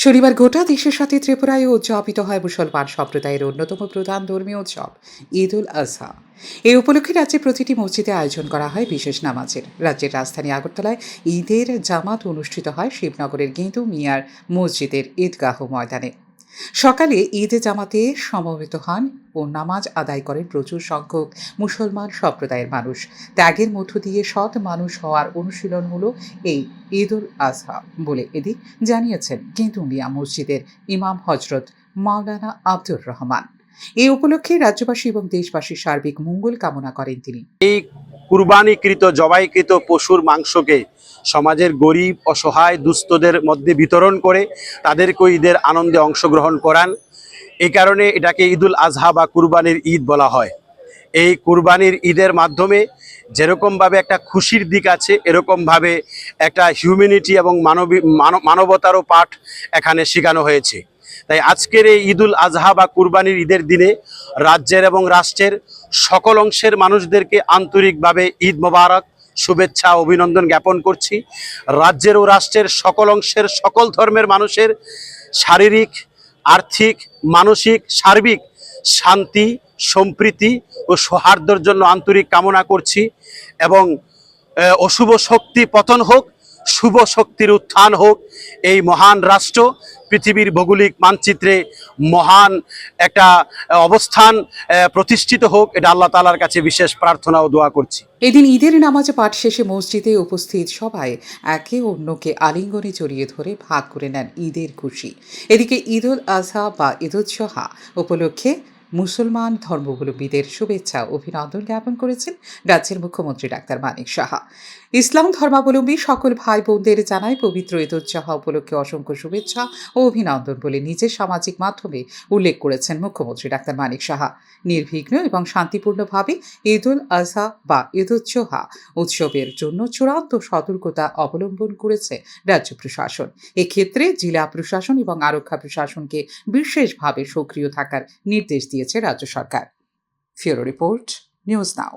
শনিবার গোটা দেশের সাথে ত্রিপুরায় উদযাপিত হয় মুসলমান সম্প্রদায়ের অন্যতম প্রধান ধর্মীয় উৎসব, ঈদ উল আজহা এই উপলক্ষে রাজ্যে প্রতিটি মসজিদে আয়োজন করা হয় বিশেষ নামাজের। রাজ্যের রাজধানী আগরতলায় ঈদের জামাত অনুষ্ঠিত হয় শিবনগরের গেঁদু মিয়ার মসজিদের ঈদগাহ ময়দানে। সকালে ঈদে জামাতে সমবেত হন ও নামাজ আদায় করেন প্রচুর সংখ্যক মুসলমান সম্প্রদায়ের মানুষ। ত্যাগের মধ্য দিয়ে সৎ মানুষ হওয়ার অনুশীলন হলো এই ঈদ উল আজহা বলে এদিক জানিয়েছেন কিন্তু মিয়া মসজিদের ইমাম হজরত মাওলানা আব্দুর রহমান। এই উপলক্ষে রাজ্যবাসী এবং দেশবাসীর সার্বিক মঙ্গল কামনা করেন তিনি। এই কুরবানিকৃত, জবাইকৃত পশুর মাংসকে সমাজের গরিব, অসহায় দুস্থদের মধ্যে বিতরণ করে তাদেরকে ঈদের আনন্দে অংশগ্রহণ করান। এই কারণে এটাকে ঈদুল আজহা বা কুরবানির ঈদ বলা হয়। এই কুরবানির ঈদের মাধ্যমে যেরকমভাবে একটা খুশির দিক আছে, এরকমভাবে একটা হিউম্যানিটি এবং মানবী, মানব- মানবতারও পাঠ এখানে শেখানো হয়েছে। তাই আজকের এই ঈদুল আজহা বা কুরবানির ঈদের দিনে রাজ্যের এবং রাষ্ট্রের সকল অংশের মানুষদেরকে আন্তরিকভাবে ঈদ মোবারক, শুভেচ্ছা, অভিনন্দন জ্ঞাপন করছি। রাজ্যের ও রাষ্ট্রের সকল অংশের সকল ধর্মের মানুষের শারীরিক, আর্থিক, মানসিক, সার্বিক শান্তি, সম্প্রীতি ও সৌহার্দ্যর জন্য আন্তরিক কামনা করছি এবং অশুভ শক্তি পতন হোক শুভ শক্তির উত্থান হোক, এই মহান রাষ্ট্র, পৃথিবীর ভৌগোলিক মানচিত্রে মহান একটা অবস্থান প্রতিষ্ঠিত হোক, এটা আল্লাহ তালার কাছে বিশেষ প্রার্থনা ও দোয়া করছি। এদিন ঈদের নামাজ পাঠ শেষে মসজিদে উপস্থিত সবাই একে অন্যকে আলিঙ্গনে জড়িয়ে ধরে ভাগ করে নেন ঈদের খুশি। এদিকে ঈদ উল আজহা বা ঈদুজ্জোহা উপলক্ষে মুসলমান ধর্মাবলম্বীদের শুভেচ্ছা অভিনন্দন জ্ঞাপন করেছেন রাজ্যের মুখ্যমন্ত্রী ডাক্তার মানিক সাহা। ইসলাম ধর্মাবলম্বী সকল ভাই বোনদের জানায় পবিত্র ঈদুজ্জোহা উপলক্ষে অসংখ্য শুভেচ্ছা ও অভিনন্দন বলে নিজের সামাজিক মাধ্যমে উল্লেখ করেছেন মুখ্যমন্ত্রী ডাক্তার মানিক সাহা। নির্বিঘ্ন এবং শান্তিপূর্ণভাবে ঈদ উল আজহা বা ঈদুজ্জোহা উৎসবের জন্য চূড়ান্ত সতর্কতা অবলম্বন করেছে রাজ্য প্রশাসন। এক্ষেত্রে জেলা প্রশাসন এবং আরক্ষা প্রশাসনকে বিশেষভাবে সক্রিয় থাকার নির্দেশ দিয়েছে রাজ্য সরকার। ফিওরো রিপোর্ট নিউজ নাও।